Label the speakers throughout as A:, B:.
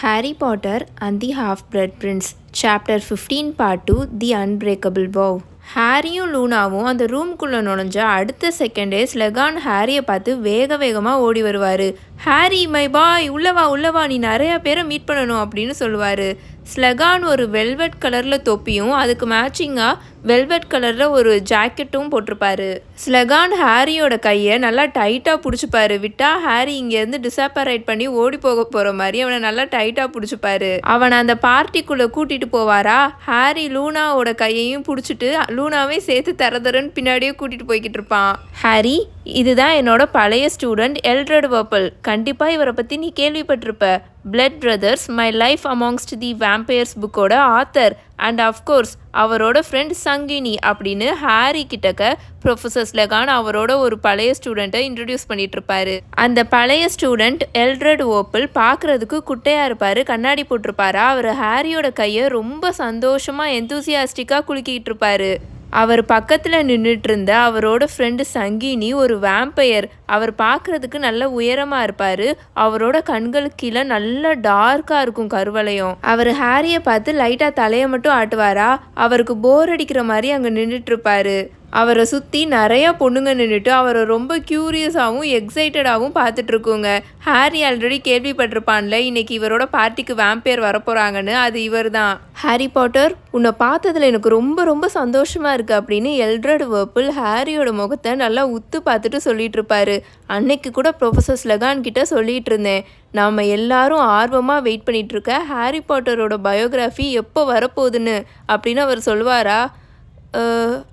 A: Harry Potter and the Half-Blood Prince chapter fifteen part two the unbreakable vow ஹாரியும் லூனாவும் அந்த ரூம்குள்ளே நுழைஞ்சா அடுத்த செகண்டே ஸ்லெகான் ஹாரியை பார்த்து வேக வேகமாக ஓடி வருவார். ஹாரி மை பாய் உள்ளவா உள்ளவா நீ நிறையா பேரை மீட் பண்ணணும் அப்படின்னு சொல்லுவார். ஸ்லெகான் ஒரு வெல்வெட் கலரில் தொப்பியும் அதுக்கு மேட்சிங்காக வெல்வெட் கலரில் ஒரு ஜாக்கெட்டும் போட்டிருப்பாரு. ஸ்லெகான் ஹாரியோட கையை நல்லா டைட்டாக பிடிச்சிப்பாரு. விட்டா ஹாரி இங்கேருந்து டிசாப்பரேட் பண்ணி ஓடி போக போகிற மாதிரி அவனை நல்லா டைட்டாக பிடிச்சிப்பாரு. அவனை அந்த பார்ட்டிக்குள்ளே கூட்டிகிட்டு போவாரா? ஹாரி லூனாவோட கையையும் பிடிச்சிட்டு லூனாவே சேர்த்து தர தரன்னு பின்னாடியே கூட்டிகிட்டு போய்கிட்டு இருப்பான். ஹாரி இதுதான் என்னோட பழைய ஸ்டூடெண்ட் எல்ட்ரட் வர்பல் கண்டிப்பாக இவரை பற்றி நீ கேள்விப்பட்டிருப்ப. Blood brothers my life amongst the vampires புக்கோட ஆத்தர் அண்ட் அஃப்கோர்ஸ் அவரோட ஃப்ரெண்ட் சங்கினி அப்படின்னு ஹாரி கிட்டக்க ப்ரொஃபஸர் லெகான் அவரோட ஒரு பழைய ஸ்டூடெண்ட்டை இன்ட்ரடியூஸ் பண்ணிட்டு இருப்பாரு அந்த பழைய ஸ்டூடெண்ட் எல்ட்ரட் ஓப்பிள் பார்க்குறதுக்கு குட்டையாக இருப்பார் கண்ணாடி போட்டிருப்பாரா? அவர் ஹாரியோட கையை ரொம்ப சந்தோஷமாக எந்தூசியாஸ்டிக்காக குலுக்கிட்டு இருப்பாரு அவர் பக்கத்தில் நின்றுட்டு இருந்த அவரோட ஃப்ரெண்டு சங்கினி ஒரு வேம்பையர் அவர் பார்க்குறதுக்கு நல்ல உயரமாக இருப்பார். அவரோட கண்களுக்கு கீழே நல்ல டார்க்காக இருக்கும் கருவளையம். அவர் ஹாரியை பார்த்து லைட்டாக தலையை மட்டும் ஆட்டுவாரா? அவருக்கு போர் அடிக்கிற மாதிரி அங்கே நின்றுட்டு இருப்பாரு அவரை சுற்றி நிறையா பொண்ணுங்க நின்றுட்டு அவரை ரொம்ப க்யூரியஸாகவும் எக்ஸைட்டடாகவும் பார்த்துட்ருக்குங்க. ஹாரி ஆல்ரெடி கேள்விப்பட்டிருப்பான்ல இன்னைக்கு இவரோட பார்ட்டிக்கு வேம்பேர் வரப்போகிறாங்கன்னு அது இவர் தான் ஹாரி பாட்டர் உன்னை பார்த்ததில் எனக்கு ரொம்ப ரொம்ப சந்தோஷமாக இருக்குது அப்படின்னு எல்ட்ரட் வேர்பிள் ஹாரியோட முகத்தை நல்லா உத்து பார்த்துட்டு சொல்லிட்டு இருப்பாரு அன்னைக்கு கூட ப்ரொஃபஸர் ஸ்லெகான் கிட்ட சொல்லிட்டு இருந்தேன் நாம் எல்லாரும் ஆர்வமாக வெயிட் பண்ணிகிட்ருக்க ஹாரி பாட்டரோட பயோகிராஃபி எப்போ வரப்போகுதுன்னு அப்படின்னு அவர் சொல்லுவாரா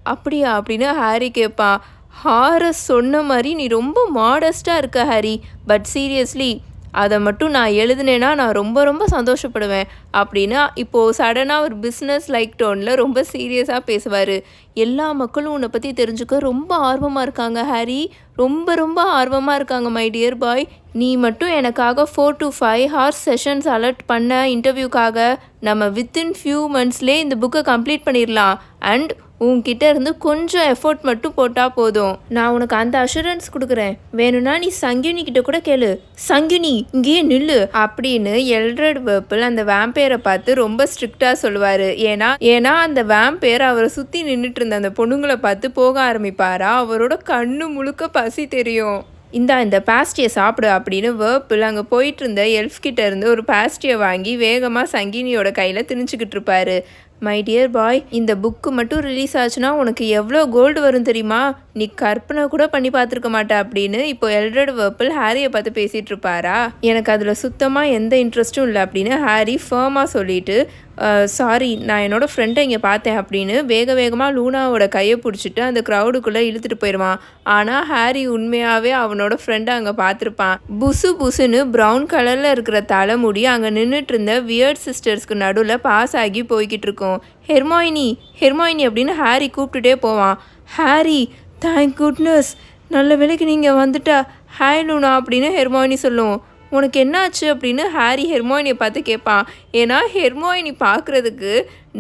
A: அப்படியா? அப்படின்னு ஹாரி கேட்பான் ஹாரஸ் சொன்ன மாதிரி நீ ரொம்ப மாடஸ்ட்டாக இருக்க ஹாரி. பட் சீரியஸ்லி அதை மட்டும் நான் எழுதுனேன்னா நான் ரொம்ப ரொம்ப சந்தோஷப்படுவேன் அப்படின்னா இப்போது சடனாக ஒரு பிஸ்னஸ் லைக் டோனில் ரொம்ப சீரியஸாக பேசுவார். எல்லா மக்களும் உன்னை பற்றி தெரிஞ்சுக்க ரொம்ப ஆர்வமாக இருக்காங்க ஹாரி. ரொம்ப ரொம்ப ஆர்வமாக இருக்காங்க மை டியர் பாய் நீ மட்டும் எனக்காக four to five hours sessions alert பண்ண இன்டர்வியூக்காக நம்ம வித்தின் ஃபியூ மந்த்ஸ்லேயே இந்த புக்கை கம்ப்ளீட் பண்ணிடலாம் அண்ட் உன்கிட்ட இருந்து கொஞ்சம் எஃபோர்ட் மட்டும் போட்டால் போதும். நான் உனக்கு அந்த அஷூரன்ஸ் கொடுக்குறேன். வேணும்னா நீ சங்கினி கிட்ட கூட கேளு. சங்கினி இங்கேயே நில்லு. அப்படின்னு எல்ட்ரட் வேர்பிள் அந்த வேம்பேரை பார்த்து ரொம்ப ஸ்ட்ரிக்டாக சொல்லுவார். ஏன்னா ஏன்னா அந்த வேம்பேர் அவரை சுற்றி நின்றுட்டு இருந்த அந்த பொண்ணுங்களை பார்த்து போக ஆரம்பிப்பாரா? அவரோட கண்ணு முழுக்க பசி தெரியும். இந்தா இந்த பாஸ்டியை சாப்பிடு அப்படின்னு வேர்ப்பில் அங்கே போயிட்டு இருந்த எல்ஃப் கிட்ட இருந்து ஒரு பாஸ்டியை வாங்கி வேகமாக சங்கினியோட கையில் திணிச்சுக்கிட்டு இருப்பாரு. மை டியர் பாய் இந்த புக்கு மட்டும் ரிலீஸ் ஆச்சுன்னா உனக்கு எவ்வளோ கோல்டு வரும் தெரியுமா? நீ கற்பனை கூட பண்ணி பார்த்துருக்க மாட்டே அப்படின்னு இப்போ எல்ட்ரட் வேர்பிள் ஹாரியை பார்த்து பேசிகிட்டு இருப்பாரா? எனக்கு அதில் சுத்தமாக எந்த இன்ட்ரெஸ்ட்டும் இல்லை அப்படின்னு ஹாரி ஃபேமாக சொல்லிட்டு சாரி நான் என்னோடய ஃப்ரெண்டை இங்கே பார்த்தேன் அப்படின்னு வேக வேகமாக லூனாவோட கையை பிடிச்சிட்டு அந்த க்ரௌடுக்குள்ளே இழுத்துட்டு போயிடுவான். ஆனால் ஹாரி உண்மையாகவே அவனோட ஃப்ரெண்டை அங்கே பார்த்துருப்பான். புசு புசுன்னு ப்ரௌன் கலரில் இருக்கிற தலைமுடி அங்கே நின்றுட்டு இருந்த வியர்ட் சிஸ்டர்ஸ்க்கு நடுவில் பாஸ் ஆகி போய்கிட்டு இருக்கும். ஹெர்மாயினி ஹெர்மாயினி அப்படின்னு ஹாரி கூப்பிட்டுட்டே போவான். ஹாரி தேங்க் குட்னஸ் நல்ல வேலைக்கு நீங்கள் வந்துட்டா ஹாய் லூனா அப்படின்னு ஹெர்மாயினி சொல்லும். உனக்கு என்னாச்சு அப்படின்னு ஹாரி ஹெர்மோயினியை பார்த்து கேட்பான். ஏன்னா ஹெர்மோயினி பார்க்குறதுக்கு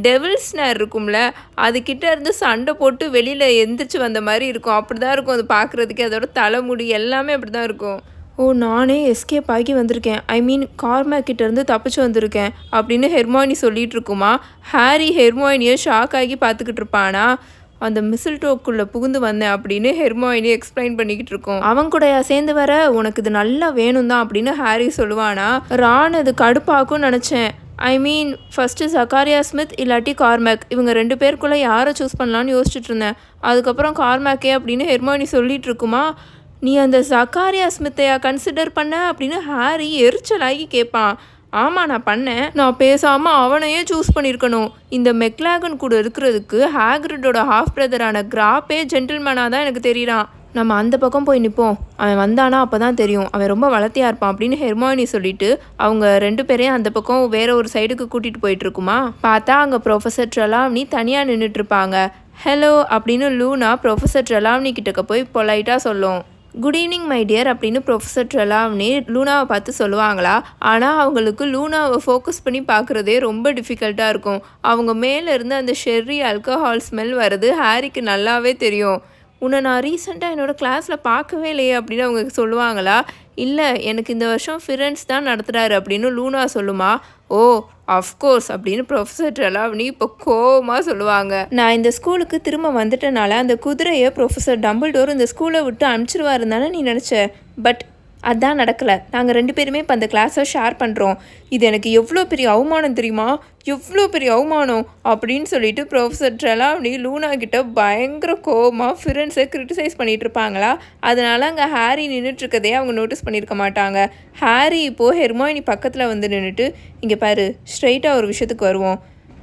A: டெவில்ஸ் நேர் இருக்கும்ல அதுக்கிட்ட இருந்து சண்டை போட்டு வெளியில் எந்திரிச்சு வந்த மாதிரி இருக்கும். அப்படி தான் இருக்கும் அது பார்க்குறதுக்கு. அதோட தலைமுடி எல்லாமே அப்படி தான் இருக்கும். ஓ நானே எஸ்கேப் ஆகி வந்திருக்கேன். ஐ மீன் கார்மேக் தப்பிச்சு வந்திருக்கேன் அப்படின்னு ஹெர்மாயினி சொல்லிகிட்டு இருக்குமா ஹாரி ஹெர்மாயினியை ஷாக் ஆகி பார்த்துக்கிட்டு இருப்பானா? அந்த மிசில் டோக்குள்ளே புகுந்து வந்தேன் அப்படின்னு ஹெர்மாயினி எக்ஸ்பிளைன் பண்ணிக்கிட்டு இருக்கோம். அவன் கூடயா சேர்ந்து வர உனக்கு இது நல்லா வேணும் தான் அப்படின்னு ஹாரி சொல்லுவானா? ரான் அது கடுப்பாக்கும்னு நினச்சேன். ஐ மீன் ஃபஸ்ட்டு சக்காரியா ஸ்மித் இல்லாட்டி கார்மேக் இவங்க ரெண்டு பேருக்குள்ளே யாரை சூஸ் பண்ணலான்னு யோசிச்சுட்டு இருந்தேன். அதுக்கப்புறம் கார்மேக்கே அப்படின்னு ஹெர்மாயினி சொல்லிட்டு இருக்குமா நீ அந்த சக்காரியா ஸ்மித்தையா கன்சிடர் பண்ண அப்படின்னு ஹாரி எரிச்சலாகி கேட்பான் ஆமாம் நான் பண்ணேன். நான் பேசாமல் அவனையே சூஸ் பண்ணியிருக்கணும். இந்த மெக்லாகன் கூட இருக்கிறதுக்கு ஹேக்ரிட்டோட ஹாஃப் பிரதரான கிராப்பே ஜென்டில்மேனாக தான் எனக்கு தெரியறான். நம்ம அந்த பக்கம் போய் நிற்போம் அவன் வந்தானா அப்போ தான் தெரியும். அவன் ரொம்ப வளர்த்தியா இருப்பான் அப்படின்னு ஹெர்மாயினி சொல்லிட்டு அவங்க ரெண்டு பேரையும் அந்த பக்கம் வேற ஒரு சைடுக்கு கூட்டிகிட்டு போயிட்டு இருக்குமா? பார்த்தா அங்கே ப்ரொஃபஸர் ட்ரெலாவ்னி தனியாக நின்றுட்டு இருப்பாங்க. ஹலோ அப்படின்னு லூனா ப்ரொஃபஸர் ட்ரலாம்னி கிட்டக்க போய் பொலைட்டாக சொல்லும். குட் ஈவினிங் மை டியர் அப்படின்னு ப்ரொஃபஸர் ட்ரெலாவ்னி லூனாவை பார்த்து சொல்லுவாங்களா? ஆனால் அவங்களுக்கு லூனாவை ஃபோக்கஸ் பண்ணி பார்க்குறதே ரொம்ப டிஃபிகல்ட்டாக இருக்கும். அவங்க மேலேருந்து அந்த ஷெர்ரி ஆல்கஹால் ஸ்மெல் வர்றது ஹாரிக்கு நல்லாவே தெரியும். உன்னை நான் ரீசெண்டாக என்னோடய கிளாஸில் பார்க்கவே இல்லையே அப்படின்னு அவங்க சொல்லுவாங்களா? இல்லை எனக்கு இந்த வருஷம் ஃபிரண்ட்ஸ் தான் நடத்துகிறாரு அப்படின்னு லூனா சொல்லுமா? ஓ அஃப்கோர்ஸ் அப்படின்னு ப்ரொஃபஸர் ட்ரெலாவனி இப்போ கோவமாக சொல்லுவாங்க. நான் இந்த ஸ்கூலுக்கு திரும்ப வந்துட்டனால அந்த குதிரையை ப்ரொஃபஸர் டம்பிள்டோர் இந்த ஸ்கூலை விட்டு அனுப்பிச்சிருவாருந்தானே நீ நினச்ச? பட் அதான் நடக்கலை. நாங்கள் ரெண்டு பேருமே இப்போ அந்த கிளாஸை ஷேர் பண்ணுறோம் இது எனக்கு எவ்வளோ பெரிய அவமானம் தெரியுமா? எவ்வளோ பெரிய அவமானம்? அப்படின்னு சொல்லிட்டு ப்ரொஃபஸர் ட்ரெலாவனி லூனா கிட்ட பயங்கர கோவமாக ஃப்ரெண்ட்ஸை கிரிட்டிசைஸ் பண்ணிகிட்டு இருப்பாங்களா? அதனால் அங்கே ஹாரி நின்றுட்டுருக்கதே அவங்க நோட்டீஸ் பண்ணியிருக்க மாட்டாங்க. ஹாரி இப்போது ஹெர்மாயினி பக்கத்தில் வந்து நின்றுட்டு இங்கே பாரு ஸ்ட்ரைட்டாக ஒரு விஷயத்துக்கு வருவோம்.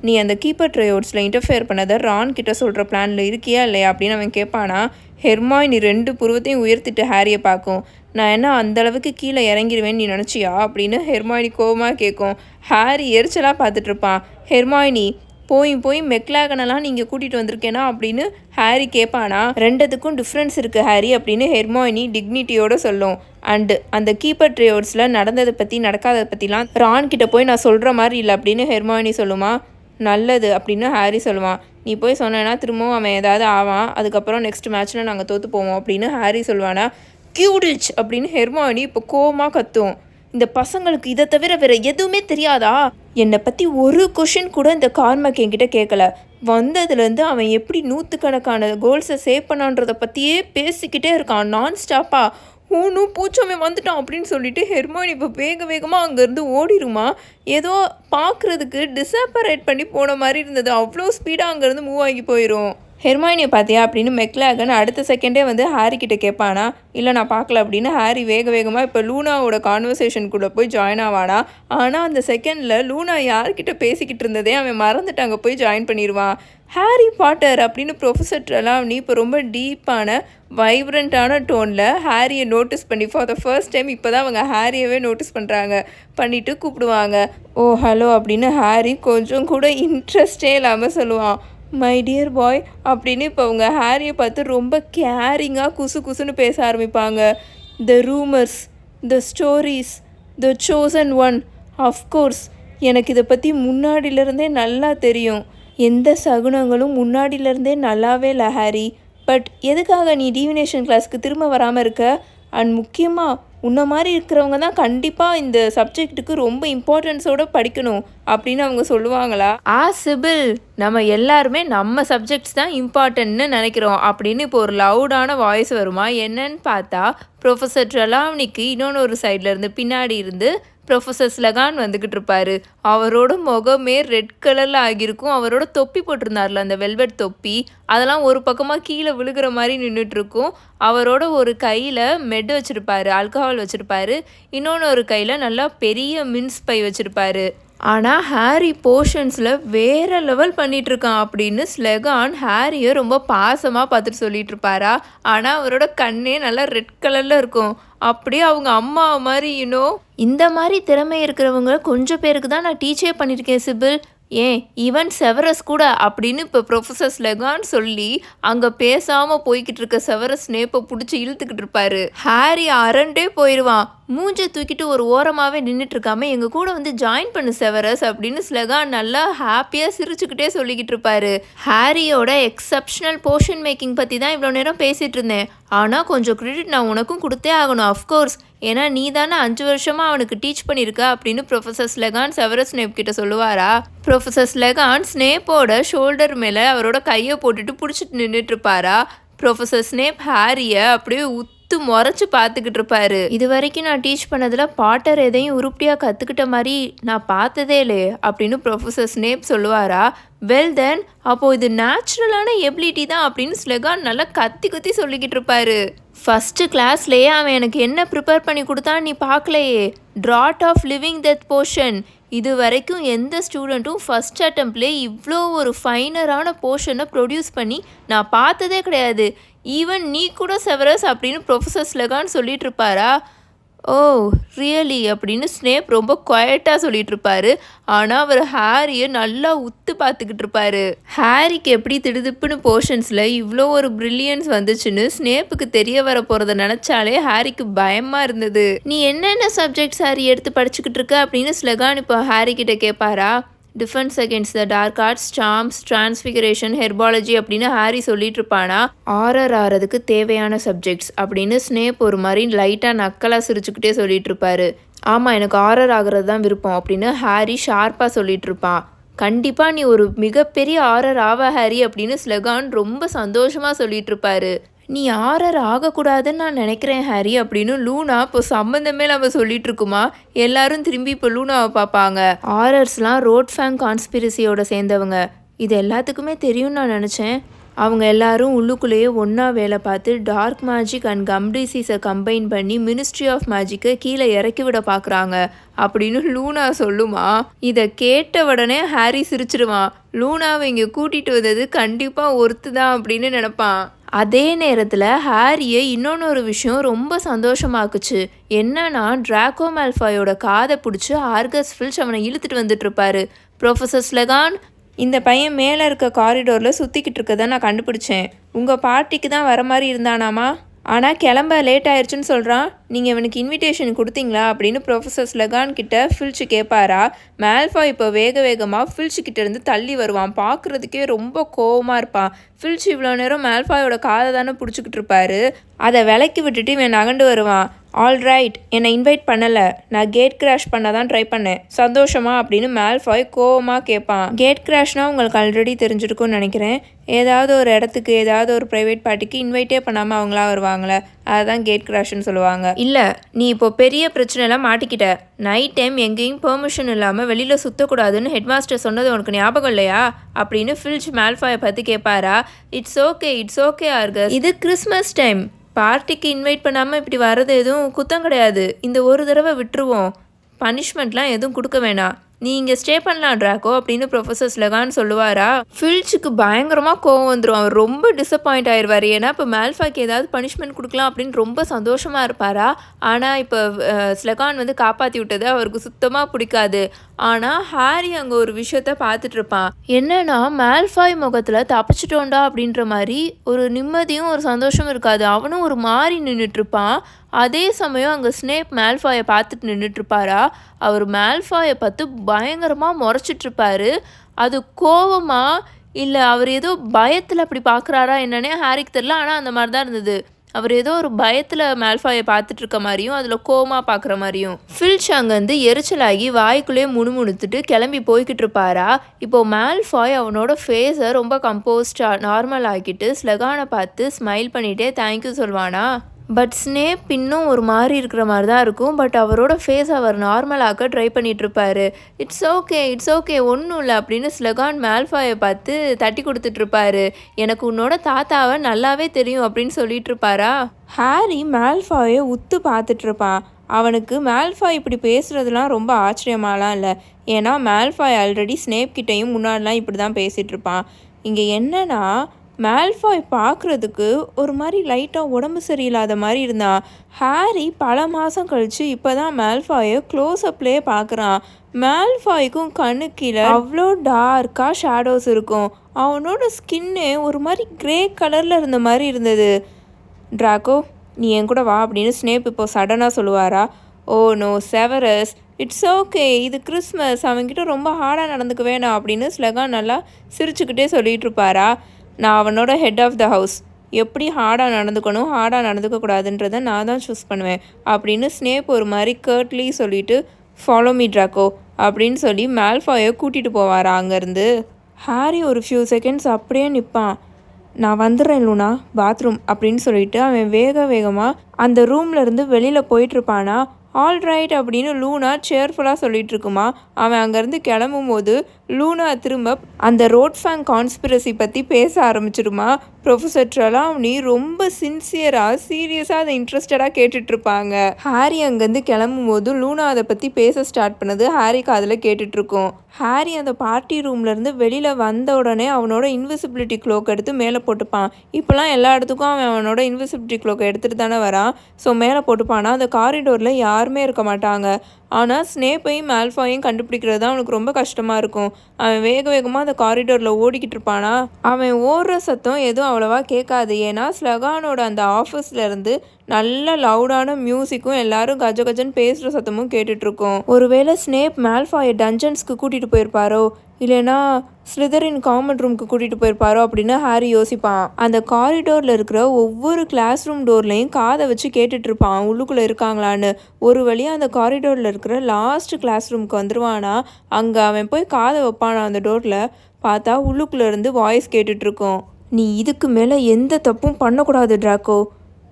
A: நீ அந்த கீப்பர் ட்ரையோட்ஸில் இன்டர்ஃபியர் பண்ணதை ரான் கிட்ட சொல்கிற பிளானில் இருக்கியா இல்லையா? அப்படின்னு அவன் கேட்பானா ஹெர்மாயினி ரெண்டு புருவத்தையும் உயர்த்திட்டு ஹாரியை பார்க்கும். நான் என்ன அந்த அளவுக்கு கீழே இறங்கிடுவேன்னு நீ நினச்சியா? அப்படின்னு ஹெர்மாயினி கோபமாக கேட்கும். ஹாரி எரிச்சலாக பார்த்துட்டு இருப்பான் ஹெர்மாயினி போய் போய் மெக்லாகனெல்லாம் நீங்கள் கூட்டிகிட்டு வந்திருக்கேனா? அப்படின்னு ஹாரி கேட்பானா. ரெண்டத்துக்கும் டிஃப்ரென்ஸ் இருக்குது ஹாரி அப்படின்னு ஹெர்மாயினி டிக்னிட்டியோட சொல்லும். அண்டு அந்த கீப்பர் ட்ரேவர்ஸில் நடந்ததை பற்றி நடக்காததை பற்றிலாம் ரான் கிட்ட போய் நான் சொல்கிற மாதிரி இல்லை அப்படின்னு ஹெர்மாயினி சொல்லுமா. நல்லது அப்படின்னு ஹாரி சொல்லுவான். நீ போய் சொன்னேன்னா திரும்பவும் அவன் ஏதாவது ஆவான். அதுக்கப்புறம் நெக்ஸ்ட் மேட்ச்சில் நாங்கள் தோற்று போவோம் அப்படின்னு ஹாரி சொல்லுவானா கியூடிச் அப்படின்னு ஹெர்மானி இப்போ கோவமாக கத்தும். இந்த பசங்களுக்கு இதை தவிர வேற எதுவுமே தெரியாதா? என்னை பற்றி ஒரு கொஷின் கூட இந்த கார்மக் என்கிட்ட கேட்கல வந்ததுலேருந்து அவன் எப்படி நூற்றுக்கணக்கான கோல்ஸை சேவ் பண்ணான்றதை பற்றியே பேசிக்கிட்டே இருக்கான். நான் ஸ்டாப்பா ஊனும் பூச்சவன் வந்துட்டான் அப்படின்னு சொல்லிட்டு ஹெர்மோன் இப்போ வேக வேகமாக அங்கேருந்து ஓடிருமா. ஏதோ பார்க்குறதுக்கு டிசப்பரேட் பண்ணி போன மாதிரி இருந்தது. அவ்வளோ ஸ்பீடாக அங்கேருந்து மூவ் ஆகி போயிடும் ஹெர்மாயினியை பார்த்தியா அப்படின்னு மெக்லாகன் அடுத்த செகண்டே வந்து ஹாரி கிட்டே கேட்பானா இல்லை நான் பார்க்கல அப்படின்னு ஹாரி வேக வேகமாக இப்போ லூனாவோட கான்வர்சேஷனுக்குள்ளே போய் ஜாயின் ஆவானா. ஆனால் அந்த செகண்டில் லூனா யார்கிட்ட பேசிக்கிட்டு இருந்ததே அவன் மறந்துட்டு அங்கே போய் ஜாயின் பண்ணிடுவான் ஹாரி பாட்டர் அப்படின்னு ப்ரொஃபஸர் ட்ரெலாவ்னி இப்போ ரொம்ப டீப்பான வைப்ரண்ட்டான டோனில் ஹாரியை நோட்டீஸ் பண்ணி ஃபார் த ஃபர்ஸ்ட் டைம் இப்போ தான் அவங்க ஹாரியவே நோட்டீஸ் பண்ணுறாங்க பண்ணிவிட்டு கூப்பிடுவாங்க. ஓ ஹலோ அப்படின்னு ஹாரி கொஞ்சம் கூட இன்ட்ரெஸ்டே இல்லாமல் சொல்லுவான். மை டியர் பாய் அப்படின்னு இப்போ அவங்க ஹாரியை பார்த்து ரொம்ப கேரிங்காக குசு குசுன்னு பேச ஆரம்பிப்பாங்க. The rumours the stories the chosen one of course எனக்கு இதை பற்றி முன்னாடியிலேருந்தே நல்லா தெரியும். எந்த சகுனங்களும் முன்னாடியிலேருந்தே நல்லாவே இல்லை ஹாரி பட் எதுக்காக நீ டிவினேஷன் கிளாஸ்க்கு திரும்ப வராமல் இருக்க? அண்ட் முக்கியமாக உன்ன மாதிரி இருக்கிறவங்க தான் கண்டிப்பாக இந்த சப்ஜெக்ட்டுக்கு ரொம்ப இம்பார்ட்டன்ஸோட படிக்கணும் அப்படின்னு அவங்க சொல்லுவாங்களா? ஆ சிபில் நம்ம எல்லாருமே நம்ம சப்ஜெக்ட்ஸ் தான் இம்பார்ட்டன்ட்னு நினைக்கிறோம் அப்படின்னு இப்போ ஒரு லவுடான வாய்ஸ் வருமா? என்னன்னு பார்த்தா ப்ரொஃபஸர் ட்ரலாவ்னிக்கு இன்னொன்று ஒரு சைடில் இருந்து பின்னாடி இருந்து ப்ரொஃபஸர் ஸ்லகான் வந்துக்கிட்டு இருப்பாரு. அவரோட முகமே ரெட் கலரில் ஆகியிருக்கும். அவரோட தொப்பி போட்டிருந்தார்ல அந்த வெல்வெட் தொப்பி. அதெல்லாம் ஒரு பக்கமாக கீழே விழுகிற மாதிரி நின்றுட்டு இருக்கும். அவரோட ஒரு கையில் மெட் வச்சுருப்பாரு. ஆல்கஹால் வச்சுருப்பாரு. இன்னொன்று ஒரு கையில் நல்லா பெரிய மின்ஸ் பை வச்சுருப்பாரு. ஆனால் ஹாரி போர்ஷன்ஸில் வேற லெவல் பண்ணிட்டு இருக்கான் அப்படின்னு ஸ்லெகான் ஹாரியை ரொம்ப பாசமாக பார்த்துட்டு சொல்லிட்டு இருப்பாரா ஆனால் அவரோட கண்ணே நல்லா ரெட் கலரில் இருக்கும். அப்படியே அவங்க அம்மா மாதிரி யூனோ இந்த மாதிரி திறமை இருக்கிறவங்க கொஞ்சம் பேருக்கு தான் நான் டீச்சே பண்ணியிருக்கேன் சிபில். ஏன் ஈவன் செவரஸ் கூட அப்படின்னு இப்போ ப்ரொஃபஸர் லெகான் சொல்லி அங்கே பேசாமல் போய்கிட்டு இருக்க செவரஸ் நேப்பை பிடிச்சி இழுத்துக்கிட்டு இருப்பாரு. ஹாரி அரண்டே போயிடுவான் மூஞ்சை தூக்கிட்டு ஒரு ஓரமாகவே நின்றுட்டு இருக்காம எங்கள் கூட வந்து ஜாயின் பண்ணு செவரஸ் அப்படின்னு ஸ்லெகான் நல்லா ஹாப்பியாக சிரிச்சுக்கிட்டே சொல்லிக்கிட்டு இருப்பாரு. ஹாரியோட எக்ஸப்ஷனல் போர்ஷன் மேக்கிங் பற்றி தான் இவ்வளோ நேரம் பேசிகிட்டு இருந்தேன். ஆனால் கொஞ்சம் கிரெடிட் நான் உனக்கும் கொடுத்தே ஆகணும் அஃப்கோர்ஸ் ஏன்னா நீ தானே அஞ்சு வருஷமாக அவனுக்கு டீச் பண்ணியிருக்க அப்படின்னு ப்ரொஃபஸர் ஸ்லெகான் செவரஸ் ஸ்னேப் கிட்ட சொல்லுவாரா? ப்ரொஃபஸர் ஸ்லெகான் ஸ்னேப்போட ஷோல்டர் மேலே அவரோட கையை போட்டுட்டு பிடிச்சிட்டு நின்றுட்டு இருப்பாரா ப்ரொஃபஸர் ஸ்னேப் ஹாரியை அப்படியே உத்து முறைச்சு பார்த்துக்கிட்டு இருப்பாரு. இது வரைக்கும் நான் டீச் பண்ணதில் பாட்டர் எதையும் உருப்படியாக கற்றுக்கிட்ட மாதிரி நான் பார்த்ததே இல்லையே அப்படின்னு ப்ரொஃபஸர் ஸ்னேப் சொல்லுவாரா? வெல் தென் அப்போது இது நேச்சுரலான எபிலிட்டி தான் அப்படின்னு ஸ்லெகான் நல்லா கத்தி கத்தி சொல்லிக்கிட்டு இருப்பாரு. ஃபஸ்ட்டு கிளாஸ்லேயே அவன் எனக்கு என்ன ப்ரிப்பேர் பண்ணி கொடுத்தான் நீ பார்க்கலையே. Draught of living that portion இது வரைக்கும் எந்த ஸ்டூடெண்ட்டும் ஃபஸ்ட் அட்டம்ப்ட்லேயே இவ்வளோ ஒரு ஃபைனரான போர்ஷனை ப்ரொடியூஸ் பண்ணி நான் பார்த்ததே கிடையாது. ஈவன் நீ கூட செவரஸ் அப்படின்னு ப்ரொஃபஸர் ஸ்லெகான் சொல்லிட்டு இருப்பாரா ஓ oh, ரியலி அப்படின்னு ஸ்னேப் ரொம்ப குவைட்டாக சொல்லிட்டு இருப்பாரு ஆனால் அவர் ஹாரியை நல்லா உத்து பார்த்துக்கிட்டு இருப்பாரு ஹாரிக்கு எப்படி திடுதிப்புன்னு போர்ஷன்ஸில் இவ்வளோ ஒரு பிரில்லியன்ஸ் வந்துச்சுன்னு ஸ்னேப்புக்கு தெரிய வர போகிறத நினச்சாலே ஹாரிக்கு பயமாக இருந்தது. நீ என்னென்ன சப்ஜெக்ட்ஸ் ஹாரி எடுத்து படிச்சுக்கிட்டு இருக்க அப்படின்னு ஸ்லெகான் இப்போ ஹாரி கிட்ட கேட்பாரா defence against the dark arts charms transfiguration herbology அப்படின்னு ஹாரி சொல்லிட்டு இருப்பானா ஆரர் ஆறதுக்கு தேவையான சப்ஜெக்ட்ஸ் அப்படின்னு ஸ்னேப் ஒரு மாதிரி லைட்டாக நக்கலாக சிரிச்சுக்கிட்டே சொல்லிட்டு இருப்பாரு ஆமாம் எனக்கு ஆரர் ஆகிறது தான் விருப்பம் அப்படின்னு ஹாரி ஷார்ப்பாக சொல்லிட்டு இருப்பான் கண்டிப்பாக நீ ஒரு மிகப்பெரிய ஆரர் ஆவ ஹாரி அப்படின்னு ஸ்லெகான் ரொம்ப சந்தோஷமாக சொல்லிட்டு இருப்பாரு நீ ஆரர் ஆகக்கூடாதுன்னு நான் நினைக்கிறேன் ஹாரி அப்படின்னு லூனா இப்போ சம்மந்தமே நம்ம சொல்லிட்டு இருக்குமா? எல்லாரும் திரும்பி இப்போ லூனாவை பார்ப்பாங்க. ஆரர்ஸ்லாம் ரோட் ஃபேங் கான்ஸ்பிரசியோட சேர்ந்தவங்க. இது எல்லாத்துக்குமே தெரியும்னு நான் நினச்சேன். அவங்க எல்லாரும் உள்ளுக்குள்ளேயே ஒன்றா வேலை பார்த்து டார்க் மேஜிக் அண்ட் கம் டிசீஸை கம்பைன் பண்ணி மினிஸ்ட்ரி ஆஃப் மேஜிக்கை கீழே இறக்கி விட பார்க்குறாங்க அப்படின்னு லூனா சொல்லுமா? இதை கேட்ட உடனே ஹாரி சிரிச்சிடுவான் லூனாவை இங்கே கூட்டிகிட்டு வந்தது கண்டிப்பாக ஒருத்து தான் அப்படின்னு நினப்பான். அதே நேரத்தில் ஹாரியை இன்னொன்று ஒரு விஷயம் ரொம்ப சந்தோஷமாக்குச்சு. என்னன்னா ட்ராக்கோ மேல்ஃபாயோட காதை பிடிச்சி ஆர்கஸ் ஃபில்ச் அவனை இழுத்துட்டு வந்துட்டு இருப்பாரு. ப்ரொஃபஸர் ஸ்லெகான் இந்த பையன் மேலே இருக்க காரிடோரில் சுற்றிக்கிட்டு இருக்கதை நான் கண்டுபிடிச்சேன். உங்கள் பார்ட்டிக்கு தான் வர மாதிரி இருந்தானாமா? ஆனால் கிளம்ப லேட் ஆயிடுச்சுன்னு சொல்கிறான் நீங்கள் இவனுக்கு இன்விடேஷன் கொடுத்தீங்களா? அப்படின்னு ப்ரொஃபஸர் ஸ்லெகான் கிட்ட ஃபில்ச்சு கேட்பாரா மேல்ஃபா இப்போ வேக வேகமாக ஃபில்ச்சு கிட்டேருந்து தள்ளி வருவான். பார்க்குறதுக்கே ரொம்ப கோவமாக இருப்பான். ஃபில்ச் இவ்வளோ நேரம் மேல்ஃபாயோட காதை தானே பிடிச்சிக்கிட்டு இருப்பாரு? அதை விலக்கி விட்டுட்டு இவன் நகண்டு வருவான். ஆல் ரைட் என்னை இன்வைட் பண்ணலை. நான் கேட் கிராஷ் பண்ண தான் ட்ரை பண்ணேன். சந்தோஷமா? அப்படின்னு மேல்ஃபாய் கோவமாக கேட்பான். கேட் கிராஷ்னால் உங்களுக்கு ஆல்ரெடி தெரிஞ்சிருக்கும்னு நினைக்கிறேன். ஏதாவது ஒரு இடத்துக்கு ஏதாவது ஒரு ப்ரைவேட் பார்ட்டிக்கு இன்வைட்டே பண்ணாமல் அவங்களா வருவாங்களே. அதுதான் கேட் கிராஷ்னு சொல்லுவாங்க. இல்லை நீ இப்போ பெரிய பிரச்சனைலாம் மாட்டிக்கிட்ட. நைட் டைம் எங்கேயும் பெர்மிஷன் இல்லாமல் வெளியில் சுற்றக்கூடாதுன்னு ஹெட்மாஸ்டர் சொன்னது உனக்கு ஞாபகம் இல்லையா? அப்படின்னு ஃபில்ச் மேல்ஃபாயை பற்றி கேட்பாரா it's okay it's okay Argus இது கிறிஸ்மஸ் டைம் பார்ட்டிக்கு இன்வைட் பண்ணாமல் இப்படி வர்றது எதுவும் குத்தம் கிடையாது. இந்த ஒரு தடவை விட்டுருவோம். பனிஷ்மெண்ட்லாம் எதுவும் கொடுக்க வேணாம். நீ இங்கே ஸ்டே பண்ணலாம் ட்ராக்கோ அப்படின்னு ப்ரொஃபஸர் ஸ்லெகான் சொல்லுவாரா? ஃபில்ச்சுக்கு பயங்கரமாக கோவம் வந்துடும் அவர் ரொம்ப டிசப்பாயிண்ட் ஆயிடுவார் ஏன்னா இப்போ மேல்ஃபாக்கு ஏதாவது பனிஷ்மெண்ட் கொடுக்கலாம் அப்படின்னு ரொம்ப சந்தோஷமாக இருப்பாரா? ஆனால் இப்போ ஸ்லெகான் வந்து காப்பாற்றி விட்டது அவருக்கு சுத்தமாக பிடிக்காது. ஆனால் ஹாரி அங்கே ஒரு விஷயத்த பார்த்துட்டு இருப்பான். என்னன்னா மேல்ஃபாய் முகத்தில் தப்பிச்சிட்டோண்டா அப்படின்ற மாதிரி ஒரு நிம்மதியும் ஒரு சந்தோஷமும் இருக்காது. அவனும் ஒரு மாறி நின்றுட்டு இருப்பான். அதே சமயம் அங்கே ஸ்னேப் மேல்ஃபாயை பார்த்துட்டு நின்றுட்டுருப்பாரா அவர் மேல்ஃபாயை பார்த்து பயங்கரமாக முறைச்சிட்ருப்பாரு அது கோவமாக இல்லை அவர் ஏதோ பயத்தில் அப்படி பார்க்குறாரா என்னன்னே ஹாரிக்கு தெரில ஆனால் அந்த மாதிரி தான் இருந்தது. அவர் ஏதோ ஒரு பயத்தில் மேல்ஃபாயை பார்த்துட்டு இருக்க மாதிரியும் அதில் கோமா பார்க்குற மாதிரியும். ஃபில்ச் அங்கேருந்து எரிச்சலாகி வாய்க்குள்ளேயே முணுமுணுத்துட்டு கிளம்பி போய்கிட்டு இருப்பாரா இப்போ மேல்ஃபாய் அவனோட ஃபேஸை ரொம்ப கம்போஸ்டாக நார்மல் ஆக்கிட்டு ஸ்லெகானை பார்த்து ஸ்மைல் பண்ணிகிட்டே தேங்க்யூ சொல்வானா? பட் ஸ்னேப் இன்னும் ஒரு மாதிரி இருக்கிற மாதிரி தான் இருக்கும். பட் அவரோட ஃபேஸ் அவர் நார்மலாக்க ட்ரை பண்ணிகிட்ருப்பாரு இட்ஸ் ஓகே இட்ஸ் ஓகே ஒன்றும் இல்லை அப்படின்னு ஸ்லெகான் மேல்ஃபாயை பார்த்து தட்டி கொடுத்துட்ருப்பாரு எனக்கு உன்னோட தாத்தாவை நல்லாவே தெரியும் அப்படின்னு சொல்லிட்டு இருப்பாரா? ஹாரி மேல்ஃபாயை உத்து பார்த்துட்ருப்பான் அவனுக்கு மேல்ஃபாய் இப்படி பேசுகிறதுலாம் ரொம்ப ஆச்சரியமாலாம் இல்லை. ஏன்னா மேல்ஃபாய் ஆல்ரெடி ஸ்னேப் கிட்டேயும் முன்னாடிலாம் இப்படி தான் பேசிகிட்ருப்பான் இங்கே என்னன்னா மேல்ஃபாய் பார்க்குறதுக்கு ஒரு மாதிரி லைட்டாக உடம்பு சரியில்லாத மாதிரி இருந்தான் ஹாரி பல மாதம் கழித்து இப்போ தான் மேல்ஃபாயை க்ளோஸ் அப்லேயே பார்க்குறான். மேல்ஃபாய்க்கும் கண்ணு கீழே அவ்வளோ டார்க்காக ஷேடோஸ் இருக்கும். அவனோட ஸ்கின்னு ஒரு மாதிரி கிரே கலரில் இருந்த மாதிரி இருந்தது. ட்ராக்கோ நீ என் கூட வா அப்படின்னு ஸ்னேப் இப்போ சடனாக சொல்லுவாரா? Oh no Severus it's okay இது கிறிஸ்மஸ் அவன்கிட்ட ரொம்ப ஹார்டாக நடந்துக்க வேணாம் அப்படின்னு ஸ்லெகான் நல்லா சிரிச்சுக்கிட்டே சொல்லிகிட்டு இருப்பாரா? நான் அவனோட ஹெட் ஆஃப் த ஹவுஸ் எப்படி ஹார்டாக நடந்துக்கணும் ஹார்டாக நடந்துக்கக்கூடாதுன்றதை நான் தான் சூஸ் பண்ணுவேன் அப்படின்னு ஸ்னேப் ஒரு மாதிரி கேர்ட்லி சொல்லிட்டு ஃபாலோ மீ ட்ராக்கோ அப்படின்னு சொல்லி மேல்ஃபாயை கூட்டிகிட்டு போவாரா அங்கேருந்து. ஹாரி ஒரு ஃபியூ செகண்ட்ஸ் அப்படியே நிற்பான் நான் வந்துடுறேன் லூனா பாத்ரூம் அப்படின்னு சொல்லிட்டு அவன் வேக வேகமாக அந்த ரூம்லேருந்து வெளியில் போயிட்டுருப்பானா ஆல் ரைட் அப்படின்னு லூனா சேர்ஃபுல்லாக சொல்லிட்டு இருக்குமா. அவன் அங்கேருந்து கிளம்பும் போது லூனா திரும்ப அந்த ரோட் ஃபேங் கான்ஸ்பிரசி பற்றி பேச ஆரம்பிச்சிடுமா? ப்ரொஃபஸர் ட்ரலாவ்னி ரொம்ப சின்சியராக சீரியஸாக அதை இன்ட்ரெஸ்டடாக கேட்டுட்ருப்பாங்க. ஹாரி அங்கேருந்து கிளம்பும் போது லூனா அதை பற்றி பேச ஸ்டார்ட் பண்ணது ஹாரி காதில் கேட்டுட்ருக்கோம். ஹாரி அந்த பார்ட்டி ரூம்லேருந்து வெளியில் வந்த உடனே அவனோட இன்விசிபிலிட்டி க்ளோக் எடுத்து மேலே போட்டுப்பான். இப்போலாம் எல்லா இடத்துக்கும் அவன் அவனோட இன்விசிபிலிட்டி க்ளோக்கை எடுத்துகிட்டு தானே வரான். ஸோ மேலே போட்டுப்பானா? அந்த காரிடோரில் யாருமே இருக்க மாட்டாங்க. ஆனால் ஸ்னேப்பையும் மேல்ஃபாயும் கண்டுபிடிக்கிறது தான் அவனுக்கு ரொம்ப கஷ்டமாக இருக்கும். அவன் வேக வேகமாக அந்த காரிடோரில் ஓடிக்கிட்டு இருப்பானா? அவன் ஓடுற சத்தம் எதுவும் அவ்வளோவா கேட்காது. ஏன்னா ஸ்லகானோட அந்த ஆஃபீஸ்லேருந்து நல்ல லவுடான மியூசிக்கும் எல்லாரும் கஜ கஜன்னு பேசுகிற சத்தமும் கேட்டுட்ருக்கோம் ஒருவேளை ஸ்னேப் மேல்ஃபாயை டஞ்சன்ஸ்க்கு கூட்டிகிட்டு போயிருப்பாரோ? இல்லைனா ஸ்லிதரின் காமன் ரூமுக்கு கூட்டிகிட்டு போயிருப்பாரோ அப்படின்னு ஹாரி யோசிப்பான். அந்த காரிடோரில் இருக்கிற ஒவ்வொரு கிளாஸ் ரூம் டோர்லையும் காதை வச்சு கேட்டுட்ருப்பான் உள்ளுக்குள்ளே இருக்காங்களான்னு. ஒரு வழியாக அந்த காரிடோரில் இருக்கிற லாஸ்ட் கிளாஸ் ரூமுக்கு வந்துருவானா? அங்கே அவன் போய் காதை வைப்பானா அந்த டோரில்? பார்த்தா உள்ளுக்குள்ளேருந்து வாய்ஸ் கேட்டுட்ருக்கோம் நீ இதுக்கு மேலே எந்த தப்பும் பண்ணக்கூடாது ட்ராக்கோ.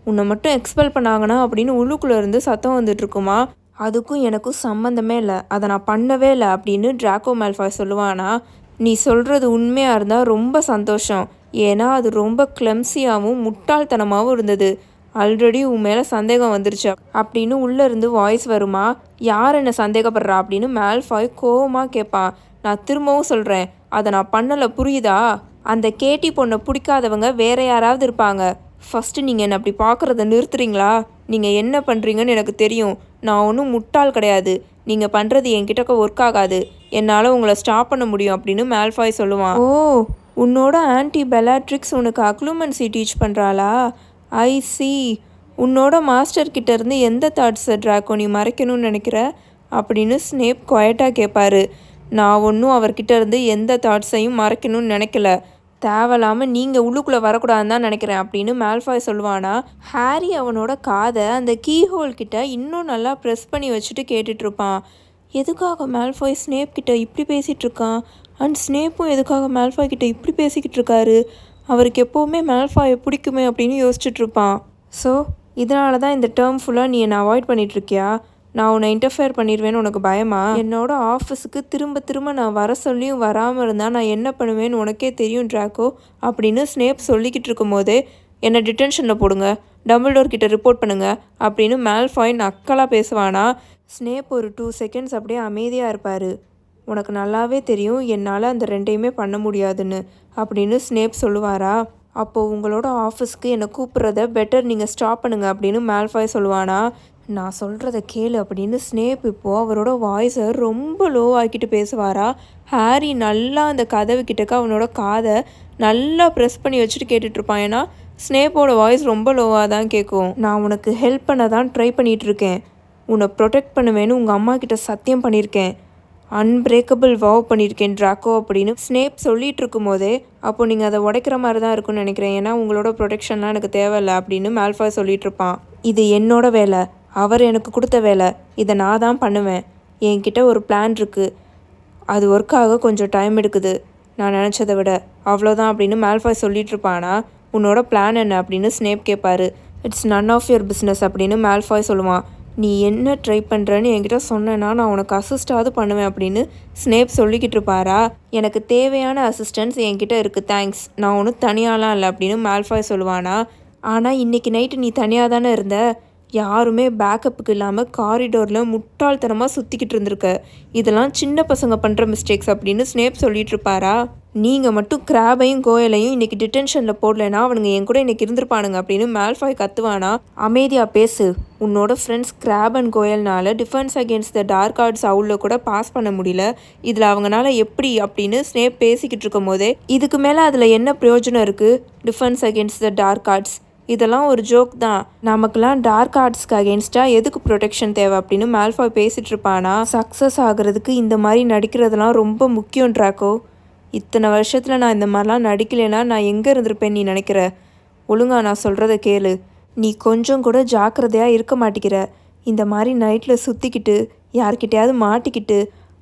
A: உன்னை மட்டும் எக்ஸ்பெல் பண்ணாங்கன்னா அப்படின்னு உள்ளுக்குள்ளே இருந்து சத்தம் வந்துட்டுருக்குமா அதுக்கும் எனக்கும் சம்மந்தமே இல்லை. அதை நான் பண்ணவே இல்லை அப்படின்னு ட்ராக்கோ மேல்ஃபாய் சொல்லுவானா நீ சொல்கிறது உண்மையாக இருந்தால் ரொம்ப சந்தோஷம். ஏன்னா அது ரொம்ப கிளம்சியாகவும் முட்டாள்தனமாகவும் இருந்தது. ஆல்ரெடி உன் மேலே சந்தேகம் வந்துருச்சு அப்படின்னு உள்ளே இருந்து வாய்ஸ் வருமா யார் என்ன சந்தேகப்படுறா? அப்படின்னு மேல்ஃபாய் கோவமாக கேட்பான் நான் திரும்பவும் சொல்கிறேன் அதை நான் பண்ணலை புரியுதா? அந்த கேட்டி பொண்ணை பிடிக்காதவங்க வேற யாராவது இருப்பாங்க. ஃபஸ்ட்டு நீங்கள் என்னை அப்படி பார்க்குறத நிறுத்துறீங்களா? நீங்கள் என்ன பண்ணுறீங்கன்னு எனக்கு தெரியும். நான் ஒன்றும் முட்டாள் கிடையாது. நீங்கள் பண்ணுறது என்கிட்ட ஒர்க் ஆகாது. என்னால் உங்களை ஸ்டாப் பண்ண முடியும் அப்படின்னு மேல்ஃபாய் சொல்லுவான். ஓ உன்னோட ஆன்டி பெலாட்ரிக்ஸ் உனக்கு அக்ளூமன்சி டீச் பண்ணுறாளா ஐ சி உன்னோட மாஸ்டர் இருந்து எந்த தாட்ஸை ட்ராக்கோ நீ மறைக்கணும்னு நினைக்கிற? அப்படின்னு ஸ்னேப் குவைட்டாக கேட்பாரு நான் ஒன்றும் அவர்கிட்ட இருந்து எந்த தாட்ஸையும் மறைக்கணும்னு நினைக்கல. தேவையில்லாமல் நீங்கள் உள்ளுக்குள்ளே வரக்கூடாதுன்னு தான் நினைக்கிறேன் அப்படின்னு மேல்ஃபாய் சொல்லுவானா? ஹாரி அவனோட காதை அந்த கீ ஹோல் கிட்ட இன்னும் நல்லா ப்ரெஸ் பண்ணி வச்சுட்டு கேட்டுட்ருப்பான் எதுக்காக மேல்ஃபாய் ஸ்னேப் கிட்ட இப்படி பேசிகிட்டு இருக்கான் அண்ட் ஸ்னேப்பும் எதுக்காக மேல்ஃபாய் கிட்ட இப்படி பேசிக்கிட்டு இருக்காரு அவருக்கு எப்போவுமே மேல்ஃபாயை பிடிக்குமே அப்படின்னு யோசிச்சுட்ருப்பான் ஸோ இதனால தான் இந்த டேர்ம் ஃபுல்லாக நீ என்னை அவாய்ட் பண்ணிகிட்ருக்கியா நான் உன்னை இன்டர்ஃபியர் பண்ணிடுவேன்னு உனக்கு பயமா? என்னோட ஆஃபீஸுக்கு திரும்ப திரும்ப நான் வர சொல்லியும் வராமல் இருந்தால் நான் என்ன பண்ணுவேன்னு உனக்கே தெரியும் ட்ராக்கோ அப்படின்னு ஸ்னேப் சொல்லிக்கிட்டு இருக்கும்போதே என்னை டிடென்ஷனில் போடுங்க. டபுள் கிட்ட ரிப்போர்ட் பண்ணுங்க அப்படின்னு மேல்ஃபாயின் அக்கலாக பேசுவானா? ஸ்னேப் ஒரு டூ செகண்ட்ஸ் அப்படியே அமைதியாக இருப்பார். உனக்கு நல்லாவே தெரியும் என்னால் அந்த ரெண்டையுமே பண்ண முடியாதுன்னு அப்படின்னு ஸ்னேப் சொல்லுவாரா? அப்போது உங்களோட ஆஃபீஸ்க்கு என்னை கூப்பிட்றத பெட்டர் நீங்கள் ஸ்டாப் பண்ணுங்க அப்படின்னு மேல்ஃபாய் சொல்லுவானா? நான் சொல்கிறத கேளு அப்படின்னு ஸ்னேப் இப்போது அவரோட வாய்ஸை ரொம்ப லோ ஆக்கிட்டு பேசுவாரா? ஹாரி நல்லா அந்த கதவு கிட்டக்க அவனோட காதை நல்லா ப்ரெஸ் பண்ணி வச்சுட்டு கேட்டுட்ருப்பான் ஏன்னா ஸ்னேப்போட வாய்ஸ் ரொம்ப லோவாக தான் கேட்கும் நான் உனக்கு ஹெல்ப் பண்ண தான் ட்ரை பண்ணிகிட்ருக்கேன் உன்னை ப்ரொடெக்ட் பண்ணுவேன்னு உங்கள் அம்மா கிட்ட சத்தியம் பண்ணியிருக்கேன் அன்பிரேக்கபிள் வாவ் பண்ணியிருக்கேன் ட்ராக்கோ அப்படின்னு ஸ்னேப் சொல்லிட்டு இருக்கும் போதே அப்போ நீங்கள் அதை உடைக்கிற மாதிரி தான் இருக்கும்னு நினைக்கிறேன். ஏன்னா உங்களோட ப்ரொடெக்ஷன்லாம் எனக்கு தேவையில்லை அப்படின்னு மேல்ஃபாய் சொல்லிட்டு இருப்பான் இது என்னோட வேலை. அவர் எனக்கு கொடுத்த வேலை இதை நான் தான் பண்ணுவேன். என்கிட்ட ஒரு பிளான் இருக்குது அது ஒர்க் ஆக கொஞ்சம் டைம் எடுக்குது. நான் நினச்சதை விட அவ்வளோதான் அப்படின்னு மேல்ஃபாய் சொல்லிட்டு இருப்பானா? உன்னோட பிளான் என்ன? அப்படின்னு ஸ்னேப் கேட்பாரு it's none of your business அப்படின்னு மேல்ஃபாய் சொல்லுவான். நீ என்ன ட்ரை பண்ணுறன்னு என்கிட்ட சொன்னேன்னா நான் உனக்கு அசிஸ்டாவது பண்ணுவேன் அப்படின்னு ஸ்னேப் சொல்லிக்கிட்டு இருப்பாரா? எனக்கு தேவையான அசிஸ்டன்ஸ் என்கிட்ட இருக்குது தேங்க்ஸ் நான் ஒன்றும் தனியாலாம் இல்லை அப்படின்னு மேல்ஃபாய் சொல்லுவானா? ஆனால் இன்றைக்கி நைட்டு நீ தனியாக தானே இருந்த? யாருமே பேக்கப்புக்கு இல்லாமல் காரிடோரில் முட்டாள்தனமாக சுற்றிக்கிட்டு இருந்திருக்க. இதெல்லாம் சின்ன பசங்க பண்ணுற மிஸ்டேக்ஸ் அப்படின்னு ஸ்னேப் சொல்லிட்டு இருப்பாரா? நீங்கள் மட்டும் கிராபையும் கோயலையும் இன்றைக்கி டிடென்ஷனில் போடலைன்னா அவனுங்க என் கூட இன்றைக்கி இருந்திருப்பானுங்க அப்படின்னு மேல்ஃபாய் கத்துவானா? அமைதியாக பேசு. உன்னோட friends Crabbe and கோயல்னால defence against the dark arts அவுள்ள கூட பாஸ் பண்ண முடியல. இதில் அவங்கனால எப்படி அப்படின்னு ஸ்னேப் பேசிக்கிட்டு இருக்கும் போதே இதுக்கு மேலே அதில் என்ன பிரயோஜனம் இருக்குது defence against the dark arts இதெல்லாம் ஒரு ஜோக் தான். நமக்குலாம் டார்க் ஆர்ட்ஸ்க்கு அகேன்ஸ்டாக எதுக்கு ப்ரொடெக்ஷன் தேவை அப்படின்னு மேல்ஃபாய் பேசிகிட்டு இருப்பானா? சக்ஸஸ் ஆகிறதுக்கு இந்த மாதிரி நடிக்கிறதுலாம் ரொம்ப முக்கியம் ட்ராக்கோ இத்தனை வருஷத்தில் நான் இந்த மாதிரிலாம் நடிக்கலைன்னா நான் எங்கே இருந்திருப்பேன் நீ நினைக்கிற? ஒழுங்கா நான் சொல்கிறத கேளு. நீ கொஞ்சம் கூட ஜாக்கிரதையாக இருக்க மாட்டேங்கிற. இந்த மாதிரி நைட்டில் சுற்றிக்கிட்டு யார்கிட்டையாவது மாட்டிக்கிட்டு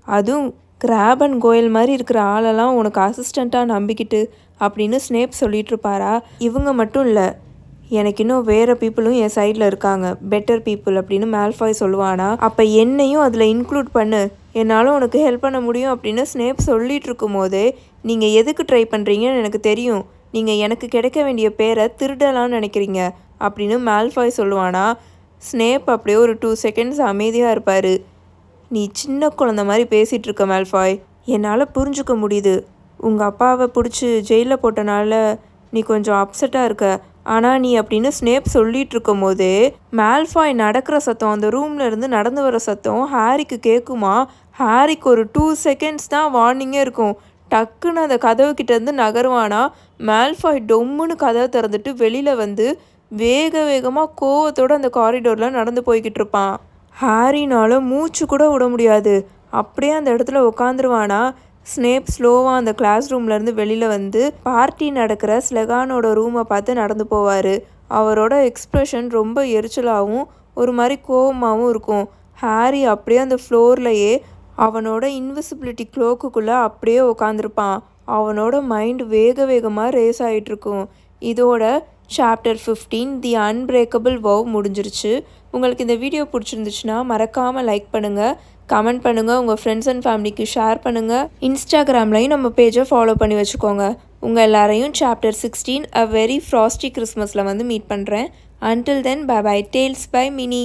A: அதுவும் கிராப் அண்ட் கோயல் மாதிரி இருக்கிற ஆளெல்லாம் உனக்கு அசிஸ்டண்ட்டாக நம்பிக்கிட்டு அப்படின்னு ஸ்னேப் சொல்லிட்டு இருப்பாரா? இவங்க மட்டும் இல்லை. எனக்கு இன்னும் வேறு பீப்புளும் என் சைடில் இருக்காங்க. பெட்டர் பீப்புள் அப்படின்னு மேல்ஃபாய் சொல்லுவானா? அப்போ என்னையும் அதில் இன்க்ளூட் பண்ணு. என்னால் உனக்கு ஹெல்ப் பண்ண முடியும் அப்படின்னு ஸ்னேப் சொல்லிட்டு இருக்கும் நீங்கள் எதுக்கு ட்ரை பண்ணுறீங்கன்னு எனக்கு தெரியும். நீங்கள் எனக்கு கிடைக்க வேண்டிய பேரை திருடலாம்னு நினைக்கிறீங்க அப்படின்னு மேல்ஃபாய் சொல்லுவானா? ஸ்னேப் அப்படியே ஒரு டூ செகண்ட்ஸ் அமைதியாக இருப்பார். நீ சின்ன குழந்த மாதிரி பேசிகிட்டு இருக்க மேல்ஃபாய் என்னால் புரிஞ்சுக்க முடியுது. உங்கள் அப்பாவை பிடிச்சி ஜெயிலில் போட்டனால நீ கொஞ்சம் அப்செட்டாக இருக்க. ஆனால் நீ அப்படின்னு ஸ்னேப் சொல்லிட்டு இருக்கும் போது மேல்ஃபாய் நடக்கிற சத்தம் அந்த ரூம்ல இருந்து நடந்து வர சத்தம் ஹாரிக்கு கேட்குமா ஹாரிக்கு ஒரு டூ செகண்ட்ஸ் தான் வார்னிங்கே இருக்கும். டக்குன்னு அந்த கதவு கிட்டேருந்து நகருவானா? மேல்ஃபாய் டொம்முன்னு கதவை திறந்துட்டு வெளியில் வந்து வேக வேகமாக கோவத்தோடு அந்த காரிடோரில் நடந்து போய்கிட்டு இருப்பான். ஹாரினால மூச்சு கூட விட முடியாது. அப்படியே அந்த இடத்துல உட்காந்துருவானா ஸ்னேப் ஸ்லோவாக அந்த கிளாஸ் ரூம்லேருந்து வெளியில் வந்து பார்ட்டி நடக்கிற ஸ்லெகானோட ரூமை பார்த்து நடந்து போவார். அவரோட எக்ஸ்ப்ரெஷன் ரொம்ப எரிச்சலாகவும் ஒரு மாதிரி கோவமாகவும் இருக்கும். ஹாரி அப்படியே அந்த ஃப்ளோர்லையே அவனோட இன்விசிபிலிட்டி க்ளோக்குக்குள்ளே அப்படியே உட்காந்துருப்பான் அவனோட மைண்ட் வேக வேகமாக ரேஸ் ஆகிட்டுருக்கும் இதோட chapter fifteen the unbreakable vow முடிஞ்சிருச்சு. உங்களுக்கு இந்த வீடியோ பிடிச்சிருந்துச்சுன்னா மறக்காமல் லைக் பண்ணுங்கள் கமெண்ட் பண்ணுங்கள் உங்கள் ஃப்ரெண்ட்ஸ் அண்ட் ஃபேமிலிக்கு ஷேர் பண்ணுங்கள் இன்ஸ்டாகிராம்லையும் நம்ம பேஜை ஃபாலோ பண்ணி வச்சுக்கோங்க. உங்கள் எல்லாரையும் chapter sixteen a very frosty கிறிஸ்மஸில் வந்து மீட் பண்ணுறேன் until then bye bye tales by Mini